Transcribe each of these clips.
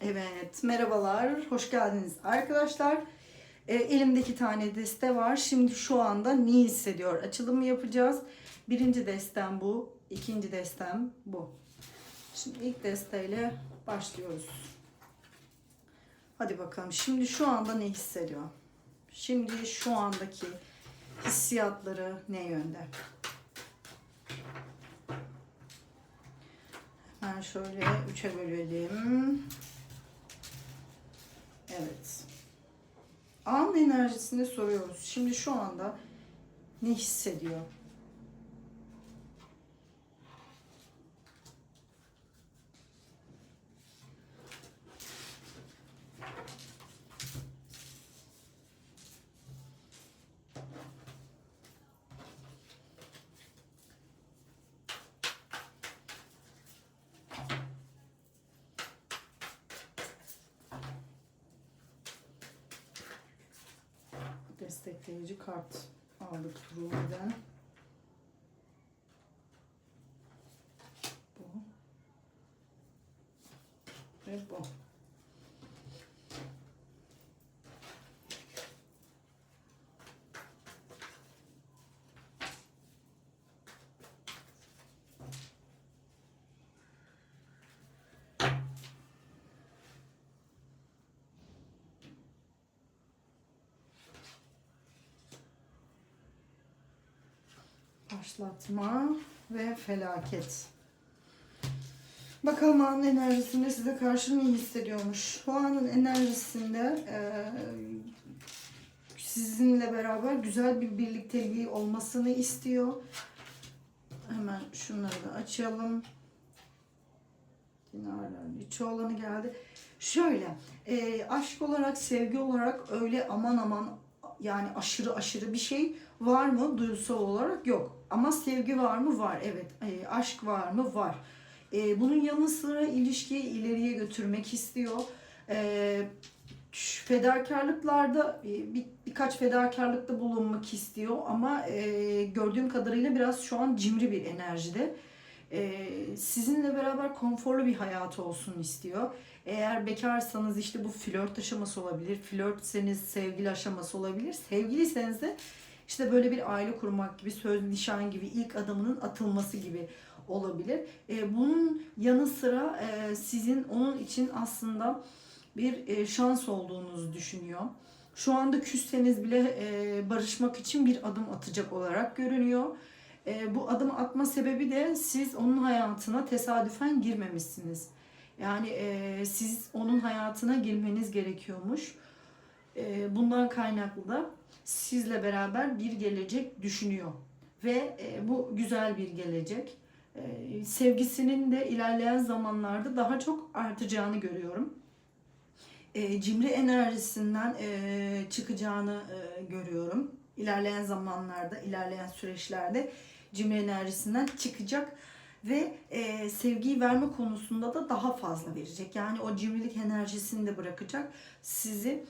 Evet, merhabalar, hoş geldiniz arkadaşlar. E, elimde tane deste var. Şimdi şu anda ne hissediyor? Açılımı yapacağız. Birinci destem bu, ikinci destem bu. Şimdi ilk desteyle başlıyoruz. Hadi bakalım. Şimdi şu anda ne hissediyor? Şimdi şu andaki hissiyatları ne yönde? Hemen şöyle üçe bölelim. Evet. An enerjisini soruyoruz. Şimdi şu anda ne hissediyor? Destekleyici kart aldık Ruhi'den. Bu. Ve bu. Başlatma ve felaket. Bakalım anın enerjisinde size karşı ne hissediyormuş? Şu anın enerjisinde eee, sizinle beraber güzel bir birlikteliği olmasını istiyor. Hemen şunları da açalım. Dinarların içi olanı geldi. Şöyle, eee, aşk olarak, sevgi olarak öyle aman aman yani aşırı aşırı bir şey var mı duygusal olarak yok. Ama sevgi var mı? Var. Evet. E, aşk var mı? Var. E, bunun yanı sıra ilişkiyi ileriye götürmek istiyor. E, şu fedakarlıklarda e, bir, birkaç fedakarlıkta bulunmak istiyor ama e, gördüğüm kadarıyla biraz şu an cimri bir enerjide. E, sizinle beraber konforlu bir hayat olsun istiyor. Eğer bekarsanız işte bu flört aşaması olabilir. Flörtseniz sevgili aşaması olabilir. Sevgiliyseniz de işte böyle bir aile kurmak gibi, söz nişan gibi ilk adımının atılması gibi olabilir. E, bunun yanı sıra e, sizin onun için aslında bir e, şans olduğunuzu düşünüyor. Şu anda küsseniz bile e, barışmak için bir adım atacak olarak görünüyor. E, bu adım atma sebebi de siz onun hayatına tesadüfen girmemişsiniz. Yani e, siz onun hayatına girmeniz gerekiyormuş. E, bundan kaynaklı da sizle beraber bir gelecek düşünüyor. Ve e, bu güzel bir gelecek. E, sevgisinin de ilerleyen zamanlarda daha çok artacağını görüyorum. E, cimri enerjisinden e, çıkacağını e, görüyorum. İlerleyen zamanlarda, ilerleyen süreçlerde cimri enerjisinden çıkacak ve e, sevgiyi verme konusunda da daha fazla verecek. Yani o cimrilik enerjisini de bırakacak. Sizi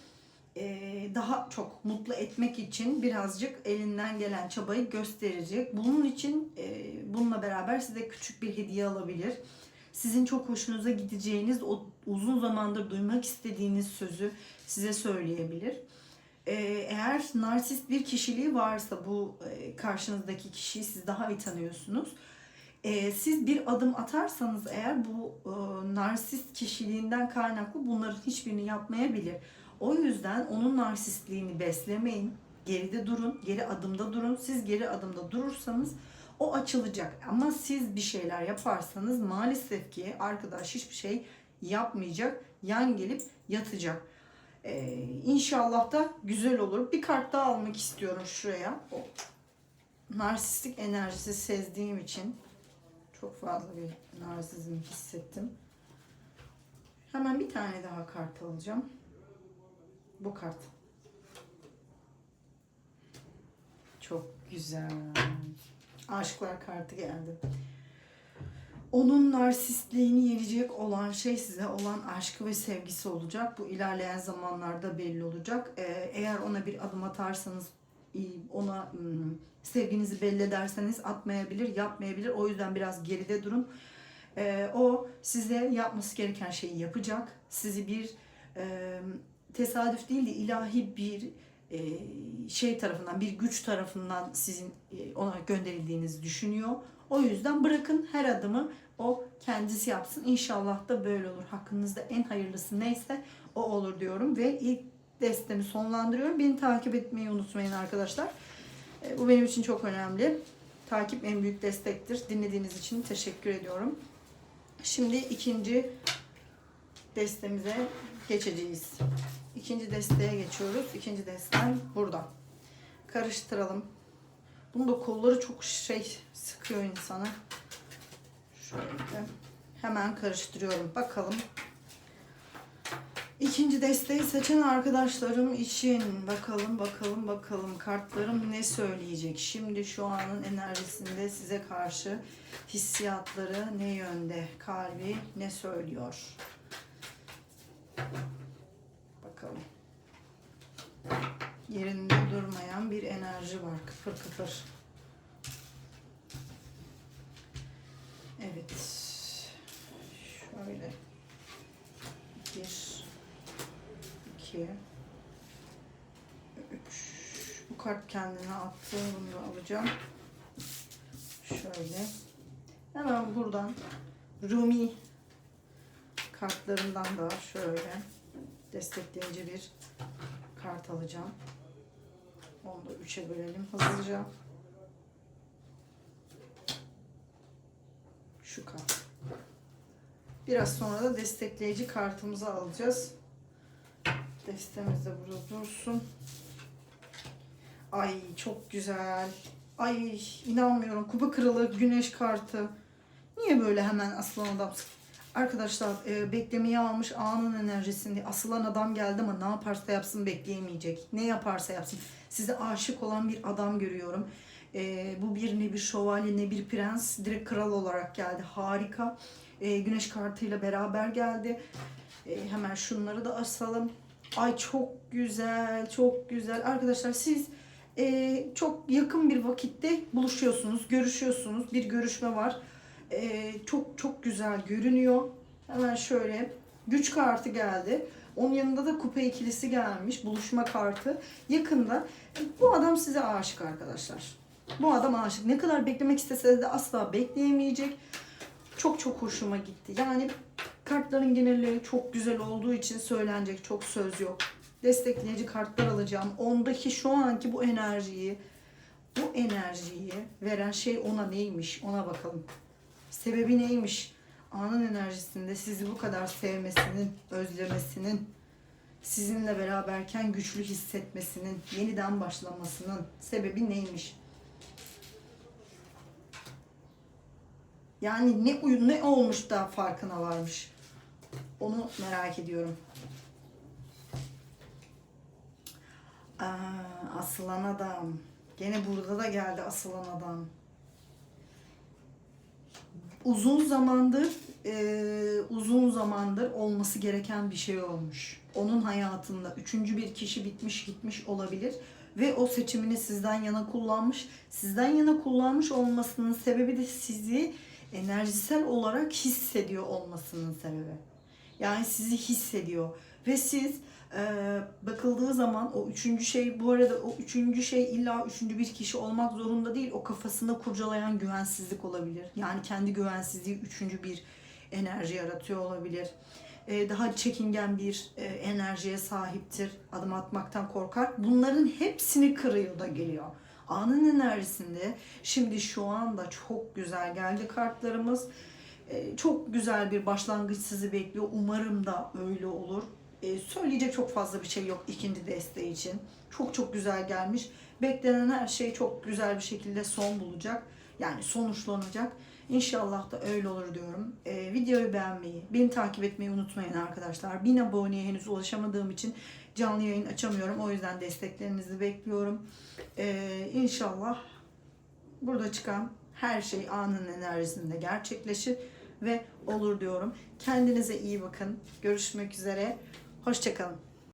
daha çok mutlu etmek için birazcık elinden gelen çabayı gösterecek. Bunun için bununla beraber size küçük bir hediye alabilir. Sizin çok hoşunuza gideceğiniz, o uzun zamandır duymak istediğiniz sözü size söyleyebilir. Eğer narsist bir kişiliği varsa bu karşınızdaki kişiyi siz daha iyi tanıyorsunuz. Siz bir adım atarsanız eğer bu narsist kişiliğinden kaynaklı bunların hiçbirini yapmayabilir. O yüzden onun narsistliğini beslemeyin. Geride durun, geri adımda durun. Siz geri adımda durursanız o açılacak. Ama siz bir şeyler yaparsanız maalesef ki arkadaş hiçbir şey yapmayacak. Yan gelip yatacak. Ee, inşallah da güzel olur. Bir kart daha almak istiyorum şuraya. O narsistik enerjisi sezdiğim için çok fazla bir narsizm hissettim. Hemen bir tane daha kart alacağım. Bu kart. Çok güzel. Aşklar kartı geldi. Onun narsistliğini yenecek olan şey size olan aşkı ve sevgisi olacak. Bu ilerleyen zamanlarda belli olacak. Ee, eğer ona bir adım atarsanız ona ım, sevginizi belli ederseniz atmayabilir, yapmayabilir. O yüzden biraz geride durun. Ee, o size yapması gereken şeyi yapacak sizi bir e, tesadüf değil de ilahi bir e, şey tarafından, bir güç tarafından sizin e, ona gönderildiğinizi düşünüyor. O yüzden bırakın her adımı o kendisi yapsın. İnşallah da böyle olur. Hakkınızda en hayırlısı neyse o olur diyorum ve ilk destemi sonlandırıyorum. Beni takip etmeyi unutmayın arkadaşlar. E, Bu benim için çok önemli. Takip en büyük destektir. Dinlediğiniz için teşekkür ediyorum. Şimdi ikinci destemize geçeceğiz. İkinci desteğe geçiyoruz. İkinci destem burada. Karıştıralım. Bunun da kolları çok şey sıkıyor insana. Şöyle hemen karıştırıyorum. Bakalım. İkinci desteği seçen arkadaşlarım için bakalım bakalım bakalım kartlarım ne söyleyecek. Şimdi şu anın enerjisinde size karşı hissiyatları ne yönde, kalbi ne söylüyor. Bakalım. Yerinde durmayan bir enerji var. Kıpır kıpır. Evet. Şöyle. Bir. iki, Üç. Bu kart kendine attı. Bunu da alacağım. Şöyle. Hemen buradan Rumi kartlarından da şöyle destekleyici bir kart alacağım. Onu da üçe bölelim hızlıca. Şu kart. Biraz sonra da destekleyici kartımızı alacağız. Destemiz de burada dursun. Ay çok güzel. Ay inanmıyorum. Kupa kralı güneş kartı. Niye böyle hemen aslan adam? Arkadaşlar e, beklemeyi almış anın enerjisinde asılan adam geldi ama ne yaparsa yapsın bekleyemeyecek. Ne yaparsa yapsın. Size aşık olan bir adam görüyorum. E, bu bir ne bir şövalye ne bir prens. Direkt kral olarak geldi. Harika. E, güneş kartıyla beraber geldi. E, hemen şunları da asalım. Ay çok güzel, çok güzel. Arkadaşlar siz e, çok yakın bir vakitte buluşuyorsunuz, görüşüyorsunuz. Bir görüşme var. E, çok çok güzel görünüyor. Hemen şöyle güç kartı geldi. Onun yanında da kupa ikilisi gelmiş. Buluşma kartı. Yakında bu adam size aşık arkadaşlar. Bu adam aşık. Ne kadar beklemek istese de asla bekleyemeyecek. Çok çok hoşuma gitti. Yani kartların genelleri çok güzel olduğu için söylenecek çok söz yok. Destekleyici kartlar alacağım. Ondaki şu anki bu enerjiyi, bu enerjiyi veren şey ona neymiş ona bakalım. Sebebi neymiş? Anın enerjisinde sizi bu kadar sevmesinin, özlemesinin, sizinle beraberken güçlü hissetmesinin, yeniden başlamasının sebebi neymiş? Yani ne uyum ne olmuş da farkına varmış. Onu merak ediyorum. Aa, asılan adam. Gene burada da geldi asılan adam. Uzun zamandır e, uzun zamandır olması gereken bir şey olmuş. Onun hayatında üçüncü bir kişi bitmiş gitmiş olabilir ve o seçimini sizden yana kullanmış. Sizden yana kullanmış olmasının sebebi de sizi enerjisel olarak hissediyor olmasının sebebi. Yani sizi hissediyor ve siz e, bakıldığı zaman o üçüncü şey bu arada o üçüncü şey illa üçüncü bir kişi olmak zorunda değil. O kafasında kurcalayan güvensizlik olabilir. Yani kendi güvensizliği üçüncü bir enerji yaratıyor olabilir. E, daha çekingen bir e, enerjiye sahiptir. Adım atmaktan korkar. Bunların hepsini kırıyor da geliyor. Anın enerjisinde şimdi şu anda çok güzel geldi kartlarımız. E, çok güzel bir başlangıç sizi bekliyor. Umarım da öyle olur. E, söyleyecek çok fazla bir şey yok ikinci desteği için. Çok çok güzel gelmiş. Beklenen her şey çok güzel bir şekilde son bulacak. Yani sonuçlanacak. İnşallah da öyle olur diyorum. E, videoyu beğenmeyi, beni takip etmeyi unutmayın arkadaşlar. 1000 aboneye henüz ulaşamadığım için canlı yayın açamıyorum. O yüzden desteklerinizi bekliyorum. E, inşallah burada çıkan her şey anın enerjisinde gerçekleşir ve olur diyorum. Kendinize iyi bakın. Görüşmek üzere. Hoşçakalın.